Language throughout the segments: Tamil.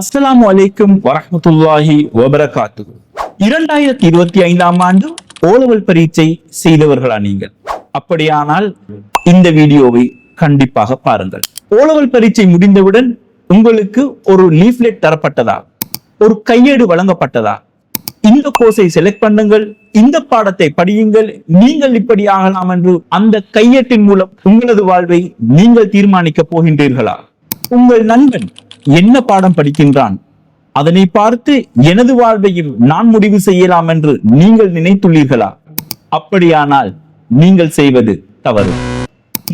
அஸ்ஸலாமு அலைக்கும் வரஹ்மத்துல்லாஹி வபரகாத்து இரண்டாயிரத்தி இருபத்தி ஐந்தாம் ஆண்டு ஓலவல் பரீட்சை செய்தவர்களா நீங்கள்? அப்படியானால் இந்த வீடியோவை கண்டிப்பாக பாருங்கள். ஓலவல் பரீட்சை முடிந்தவுடன் உங்களுக்கு ஒரு லீஃப்லெட் தரப்பட்டதா? ஒரு கையேடு வழங்கப்பட்டதா? இந்த கோர்ஸை செலக்ட் பண்ணுங்கள். இந்த பாடத்தை படியுங்கள். நீங்கள் இப்படி ஆகலாம் என்று அந்த கையேட்டின் மூலம் உங்களது வாழ்வை நீங்கள் தீர்மானிக்க போகின்றீர்களா? உங்கள் நண்பன் என்ன பாடம் படிக்கின்றான்? அதனை பார்த்து எனது வாழ்வையும் நான் முடிவு செய்யலாம் என்று நீங்கள் நினைத்துள்ளீர்களா? அப்படியானால் நீங்கள் செய்வது தவறு.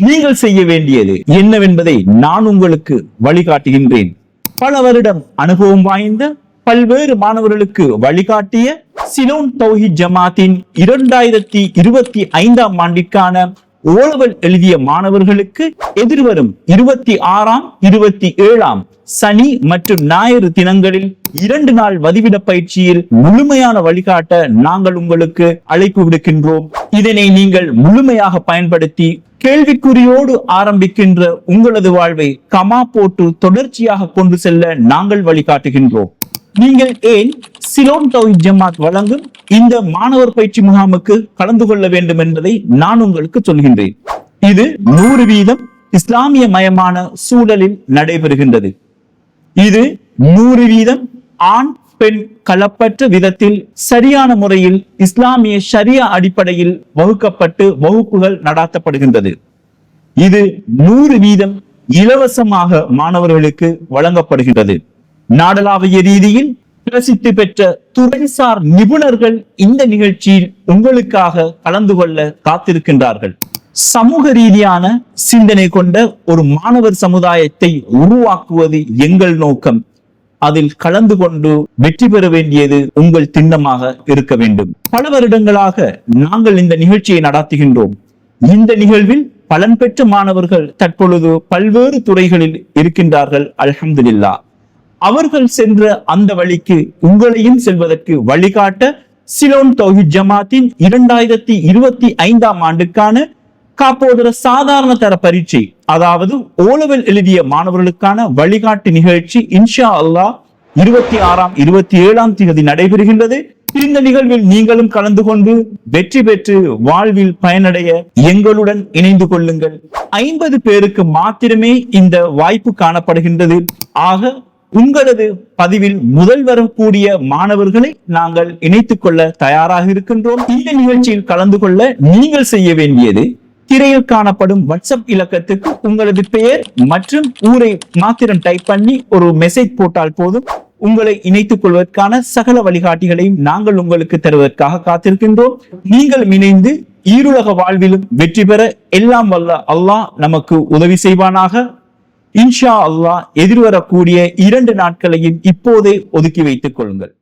நீங்கள் செய்ய வேண்டியது என்னவென்பதை நான் உங்களுக்கு வழிகாட்டுகின்றேன். பல வருடம் அனுபவம் வாய்ந்த பல்வேறு மாணவர்களுக்கு வழிகாட்டிய சிலோன் தௌஹி ஜமாத்தின் இரண்டாயிரத்தி இருபத்தி ஐந்தாம் ஆண்டிற்கான ஓலவல் எழுதிய மாணவர்களுக்கு எதிர்வரும் இருபத்தி ஆறாம் இருபத்தி ஏழாம் சனி மற்றும் ஞாயிறு தினங்களில் இரண்டு நாள் வதிவிட பயிற்சியில் முழுமையான வழிகாட்ட நாங்கள் உங்களுக்கு அழைப்பு விடுக்கின்றோம். இதனை நீங்கள் முழுமையாக பயன்படுத்தி கேள்விக்குறியோடு ஆரம்பிக்கின்ற உங்களது வாழ்வை கமா போட்டு தொடர்ச்சியாக கொண்டு செல்ல நாங்கள் வழிகாட்டுகின்றோம். நீங்கள் ஏன் சிலோன் தௌஹித் ஜமாத் வழங்கும் இந்த மாணவர் பயிற்சி முகாமுக்கு கலந்து கொள்ள வேண்டும் என்பதை நான் உங்களுக்கு சொல்கின்றேன். இது நூறு வீதம் இஸ்லாமிய மயமான சூழலில் நடைபெறுகின்றது. இது நூறு வீதம் ஆண் பெண் கலப்பற்ற விதத்தில் சரியான முறையில் இஸ்லாமிய ஷரியா அடிப்படையில் வகுக்கப்பட்டு வகுப்புகள் நடாத்தப்படுகின்றது. இது நூறு வீதம் இலவசமாக மாணவர்களுக்கு வழங்கப்படுகின்றது. நாடளாவிய ரீதியில் பிரசித்தி பெற்ற துறைசார் நிபுணர்கள் இந்த நிகழ்ச்சியில் உங்களுக்காக கலந்து கொள்ள காத்திருக்கின்றார்கள். சமூக ரீதியான சிந்தனை கொண்ட ஒரு மாணவர் சமுதாயத்தை உருவாக்குவது எங்கள் நோக்கம். அதில் கலந்து கொண்டு வெற்றி பெற வேண்டியது உங்கள் திண்ணமாக இருக்க வேண்டும். பல வருடங்களாக நாங்கள் இந்த நிகழ்ச்சியை நடத்துகின்றோம். இந்த நிகழ்வில் பலன் பெற்ற மாணவர்கள் தற்பொழுது பல்வேறு துறைகளில் இருக்கின்றார்கள் அலமதுல்லா அவர்கள் சென்ற அந்த வழிக்கு உங்களையும் செல்வதற்கு வழிகாட்ட சிலோன் தௌஹித் ஜமாத்தின் இரண்டாயிரத்தி இருபத்தி ஐந்தாம் ஆண்டுக்கான காப்போதர சாதாரண தர பரீட்சை அதாவது ஓலவில் எழுதிய மாணவர்களுக்கான வழிகாட்டு நிகழ்ச்சி இன்ஷா அல்லாஹ் இருபத்தி ஆறாம் இருபத்தி ஏழாம் தேதி நடைபெறுகின்றது. இந்த நிகழ்வில் நீங்களும் கலந்து கொண்டு வெற்றி பெற்று வாழ்வில் பயனடைய எங்களுடன் இணைந்து கொள்ளுங்கள். ஐம்பது பேருக்கு மாத்திரமே இந்த வாய்ப்பு காணப்படுகின்றது. ஆக உங்களது பதிவில் முதல் வரக்கூடிய மாணவர்களை நாங்கள் இணைத்துக் கொள்ள தயாராக இருக்கின்றோம். இந்த நிகழ்ச்சியில் கலந்து கொள்ள நீங்கள் செய்ய வேண்டியது திரையில் காணப்படும் வாட்ஸ்அப் இலக்கத்துக்கு உங்களது பெயர் மற்றும் ஊரை மாத்திரம் டைப் பண்ணி ஒரு மெசேஜ் போட்டால் போதும். உங்களை இணைத்துக் கொள்வதற்கான சகல வழிகாட்டிகளையும் நாங்கள் உங்களுக்கு தருவதற்காக காத்திருக்கின்றோம். நீங்கள் இணைந்து ஈருலக வாழ்விலும் வெற்றி பெற எல்லாம் வல்ல அல்லாஹ் நமக்கு உதவி செய்வானாக. இன்ஷா அல்லாஹ் எதிர்வரக்கூடிய இரண்டு நாட்களையும் இப்போதே ஒதுக்கி வைத்துக் கொள்ளுங்கள்.